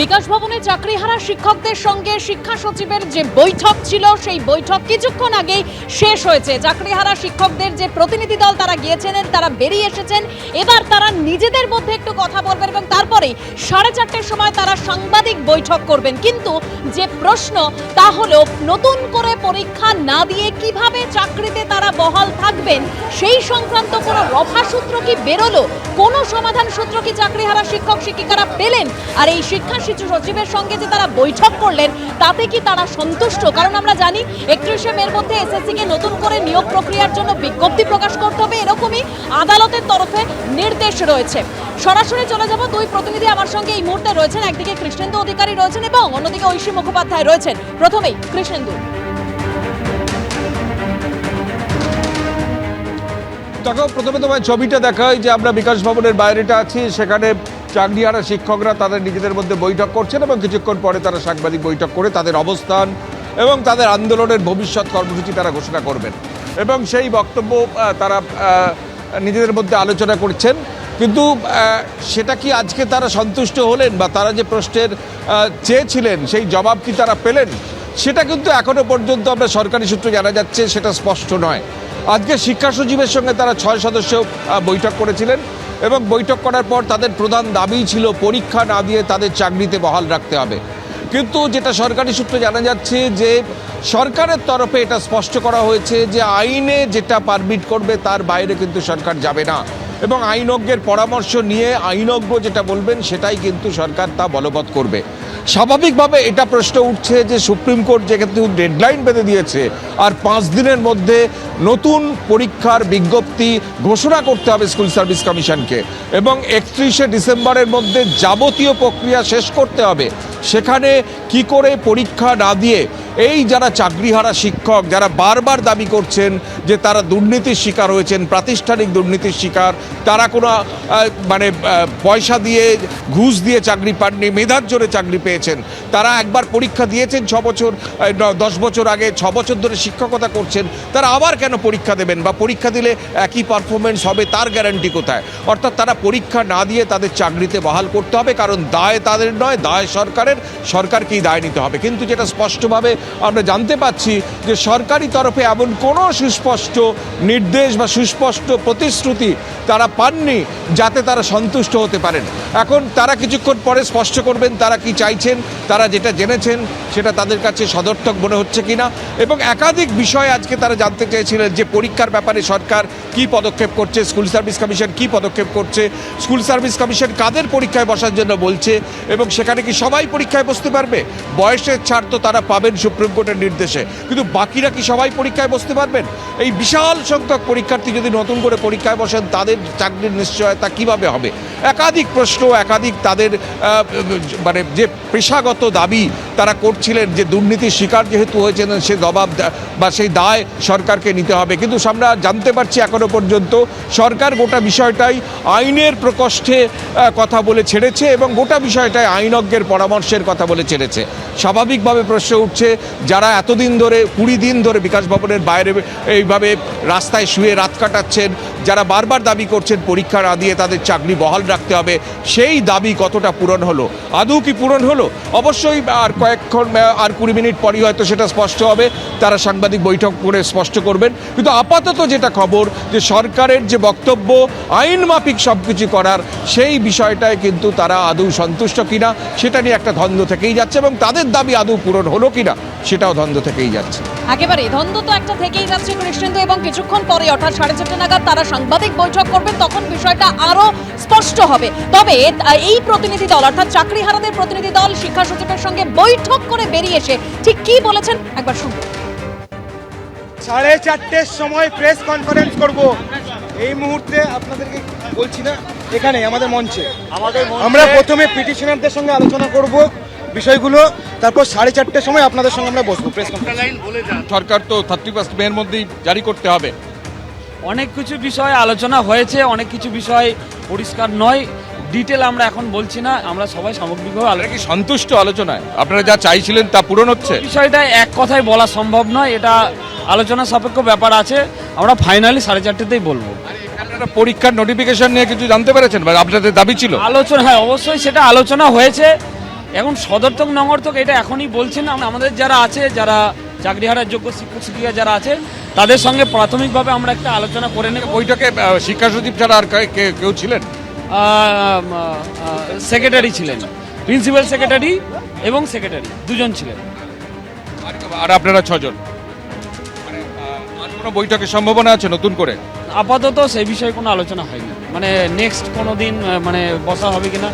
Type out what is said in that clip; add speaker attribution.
Speaker 1: বিকাশ ভবনে চাকরিহারা শিক্ষকদের সঙ্গে শিক্ষা সচিবের যে বৈঠক ছিল, সেই বৈঠক কিছুক্ষণ আগেই শেষ হয়েছে। চাকরিহারা শিক্ষকদের যে প্রতিনিধি দল তারা গিয়েছেন তারা বেরিয়ে এসেছেন। এবার তারা নিজেদের মধ্যে একটু কথা বলবেন এবং তারপরেই সাড়ে চারটের সময় তারা সাংবাদিক বৈঠক করবেন। কিন্তু যে প্রশ্ন, তা হলো নতুন করে পরীক্ষা না দিয়ে কীভাবে চাকরিতে তারা বহাল থাকবেন, সেই সংক্রান্ত কোনো রফা সূত্র কি বেরোলো? কোনো সমাধান সূত্র কি চাকরিহারা শিক্ষক শিক্ষিকারা পেলেন? আর এই শিক্ষা সচিবের সঙ্গে যে তারা বৈঠক করলেন, তাতে কি তারা সন্তুষ্ট? কারণ আমরা জানি একত্রিশে মের মধ্যে এসএসসি কে নতুন করে নিয়োগ প্রক্রিয়ার জন্য বিজ্ঞপ্তি প্রকাশ করতে হবে। এরকমই আদালতের তরফে নির্দেশ রয়েছে। সরাসরি চলে যাব। দুই প্রতিনিধি আমার সঙ্গে এই মুহূর্তে রয়েছেন। একদিকে কৃষ্ণেন্দু অধিকারী রয়েছেন এবং অন্যদিকে ঐশী মুখোপাধ্যায় রয়েছেন। প্রথমেই কৃষ্ণেন্দু।
Speaker 2: দেখো, প্রথমে তোমার ছবিটা দেখাই যে আমরা বিকাশ ভবনের বাইরেটা আছি। সেখানে চাকরিহারা শিক্ষকরা তাদের নিজেদের মধ্যে বৈঠক করছেন এবং কিছুক্ষণ পরে তারা সাংবাদিক বৈঠক করে তাদের অবস্থান এবং তাদের আন্দোলনের ভবিষ্যৎ কর্মসূচি তারা ঘোষণা করবেন। এবং সেই বক্তব্য তারা নিজেদের মধ্যে আলোচনা করছেন। কিন্তু সেটা কি আজকে তারা সন্তুষ্ট হলেন বা তারা যে প্রশ্নের চেয়েছিলেন, সেই জবাব কি তারা পেলেন? সেটা কিন্তু এখনও পর্যন্ত আমরা সরকারি সূত্রে জানা যাচ্ছে, সেটা স্পষ্ট নয়। আজকে শিক্ষা সচিবের সঙ্গে তারা ছয় সদস্য বৈঠক করেছিলেন। এবং বৈঠক করার পর তাদের প্রধান দাবি ছিল, পরীক্ষা না দিয়ে তাদের চাকরিতে বহাল রাখতে হবে। কিন্তু যেটা সরকারি সূত্রে জানা যাচ্ছে যে, সরকারের তরফে এটা স্পষ্ট করা হয়েছে যে, আইনে যেটা পারমিট করবে তার বাইরে কিন্তু সরকার যাবে না। এবং আইনজ্ঞের পরামর্শ নিয়ে আইনজ্ঞ যেটা বলবেন, সেটাই কিন্তু সরকার তা বলবৎ করবে। স্বাভাবিকভাবে এটা প্রশ্ন উঠছে যে সুপ্রিম কোর্ট যেহেতু ডেডলাইন বেঁধে দিয়েছে আর পাঁচ দিনের মধ্যে নতুন পরীক্ষার বিজ্ঞপ্তি ঘোষণা করতে হবে স্কুল সার্ভিস কমিশনকে। এবং একত্রিশে ডিসেম্বরের মধ্যে যাবতীয় প্রক্রিয়া শেষ করতে হবে। সেখানে কি করে পরীক্ষা না দিয়ে এই যারা চাকরিহারা শিক্ষক, যারা বারবার দাবি করছেন যে তারা দুর্নীতির শিকার হয়েছেন, প্রাতিষ্ঠানিক দুর্নীতির শিকার, তারা কোনো মানে পয়সা দিয়ে ঘুষ দিয়ে চাকরি পাননি, মেধার জোরে চাকরি পেয়েছেন। তারা একবার পরীক্ষা দিয়েছেন ছ বছর দশ বছর আগে, ছ বছর ধরে শিক্ষকতা করছেন, তারা আবার কেন পরীক্ষা দেবেন? বা পরীক্ষা দিলে একই পারফরমেন্স হবে, তার গ্যারান্টি কোথায়? অর্থাৎ তারা পরীক্ষা না দিয়ে তাদের চাকরিতে বহাল করতে হবে, কারণ দায় তাদের নয়, দায় সরকারের, সরকারকেই দায় নিতে হবে। কিন্তু যেটা স্পষ্টভাবে আমরা জানতে পাচ্ছি যে সরকারি তরফে এমন কোনো সুস্পষ্ট নির্দেশ বা সুস্পষ্ট প্রতিশ্রুতি তারা পাননি যাতে তারা সন্তুষ্ট হতে পারেন। এখন তারা কিছুক্ষণ পরে স্পষ্ট করবেন তারা কি চাইছেন, তারা যেটা জেনেছেন সেটা তাদের কাছে সদর্থক মনে হচ্ছে কিনা এবং একাধিক বিষয় আজকে তারা জানতে চেয়েছিলেন যে পরীক্ষার ব্যাপারে সরকার কি পদক্ষেপ করছে, স্কুল সার্ভিস কমিশন কি পদক্ষেপ করছে, স্কুল সার্ভিস কমিশন কাদের পরীক্ষায় বসার জন্য বলছে এবং সেখানে কি সবাই পরীক্ষায় বসতে পারবে? বয়সের ছাড় তো তারা পাবেন সুপ্রিম কোর্টের নির্দেশে। কিন্তু বাকিরা কি সবাই পরীক্ষায় বসতে পারবেন? এই বিশাল সংখ্যক পরীক্ষার্থী যদি নতুন করে পরীক্ষায় বসেন, তাদের চাকরির নিশ্চয়তা কীভাবে হবে? একাধিক প্রশ্ন, একাধিক তাদের মানে যে পেশাগত দাবি তারা করছিলেন, যে দুর্নীতির শিকার যেহেতু হয়েছেন, সে জবাব বা সেই দায় সরকারকে নিতে হবে। কিন্তু আমরা জানতে পারছি এখনও পর্যন্ত, সরকার গোটা বিষয়টাই আইনের প্রকোষ্ঠে কথা বলে ছেড়েছে এবং গোটা বিষয়টাই আইনজ্ঞের পরামর্শের কথা বলে ছেড়েছে। স্বাভাবিকভাবে প্রশ্ন উঠছে যারা এতদিন ধরে, কুড়ি দিন ধরে বিকাশ ভবনের বাইরে এইভাবে রাস্তায় শুয়ে রাত কাটাচ্ছেন, যারা বারবার দাবি করছেন পরীক্ষা না দিয়ে তাদের চাকরি বহাল রাখতে হবে, সেই দাবি কতটা পূরণ হলো? আদৌ কি পূরণ হলো? অবশ্যই আর কয়েকক্ষণ, আর কুড়ি মিনিট পরই হয়তো সেটা স্পষ্ট হবে, তারা সাংবাদিক বৈঠক করে স্পষ্ট করবেন। কিন্তু আপাতত যেটা খবর, যে সরকারের যে বক্তব্য, আইন মাফিক সব কিছু করার, সেই বিষয়টায় কিন্তু তারা আদৌ সন্তুষ্ট কিনা, সেটা নিয়ে একটা দ্বন্দ্ব থেকেই যাচ্ছে এবং তাদের দাবি আদৌ পূরণ হলো কিনা সেটাও দ্বন্দ্ব থেকেই যাচ্ছে।
Speaker 1: একেবারে দ্বন্দ্ব তো একটা থেকেই যাচ্ছে কৃষ্ণেন্দু এবং কিছুক্ষণ পরে অর্থাৎ সাড়ে চারটে নাগাদ তারা সাংবাদিক বৈঠক করবেন তখন বিষয়টা আরও স্পষ্ট হবে। তবে এই প্রতিনিধি দল অর্থাৎ চাকরিহারাদের প্রতিনিধি দল শিক্ষা সচিবের সঙ্গে বৈঠক করে বেরিয়ে এসে ঠিক কি বলেছেন একবার শুনুন।
Speaker 3: সাড়ে চারটের সময় প্রেস কনফারেন্স করব। এই মুহূর্তে আপনাদেরকে বলছি না এখানে আমাদের মঞ্চে।
Speaker 4: আমাদের
Speaker 3: আমরা প্রথমে পিটিশনারদের সঙ্গে আলোচনা করব। বিষয়গুলো তারপর সাড়ে চারটের সময় আপনাদের সঙ্গে আমরা বসবো প্রেস কনফারেন্স
Speaker 4: লাইন বলে যান।
Speaker 2: সরকার তো থার্টি ফার্স্ট মেয়ের মধ্যেই জারি করতে হবে।
Speaker 5: অনেক কিছু বিষয় আলোচনা হয়েছে অনেক কিছু বিষয় পরিষ্কার নয়। ডিটেল আমরা এখন বলছি না আমরা সবাই সামগ্রিকভাবে আলোচনা
Speaker 2: কি সন্তুষ্ট আলোচনায়? আপনারা যা চাইছিলেন তা পূরণ হচ্ছে?
Speaker 5: বিষয়টা এক কথায় বলা সম্ভব নয় এটা আলোচনা সাপেক্ষ ব্যাপার আছে। আমরা ফাইনালি সাড়ে চারটেতেই বলব।
Speaker 2: আপনারা পরীক্ষার নোটিফিকেশন নিয়ে কিছু জানতে পেরেছেন? বা আপনাদের দাবি ছিল?
Speaker 5: আলোচনা হ্যাঁ অবশ্যই সেটা আলোচনা হয়েছে। এখন সদর্থক নগর্থক এটা এখনই বলছেন আমাদের যারা আছে যারা চাকরি হারার যোগ্য শিক্ষক শিক্ষিকা যারা আছে তাদের সঙ্গে প্রাথমিকভাবে আমরা একটা আলোচনা করে নেব।
Speaker 2: বৈঠকে শিক্ষা সচিব ছাড়া আর কেউ ছিলেন?
Speaker 5: সেক্রেটারি ছিলেন। প্রিন্সিপাল সেক্রেটারি এবং সেক্রেটারি দুজন ছিলেন।
Speaker 2: আর- আপনারা ছজন? মানে কোনো বৈঠকের সম্ভাবনা আছে নতুন করে?
Speaker 5: আপাতত সেই বিষয়ে কোনো আলোচনা হয়নি। মানে নেক্সট কোনো দিন মানে বসা হবে কিনা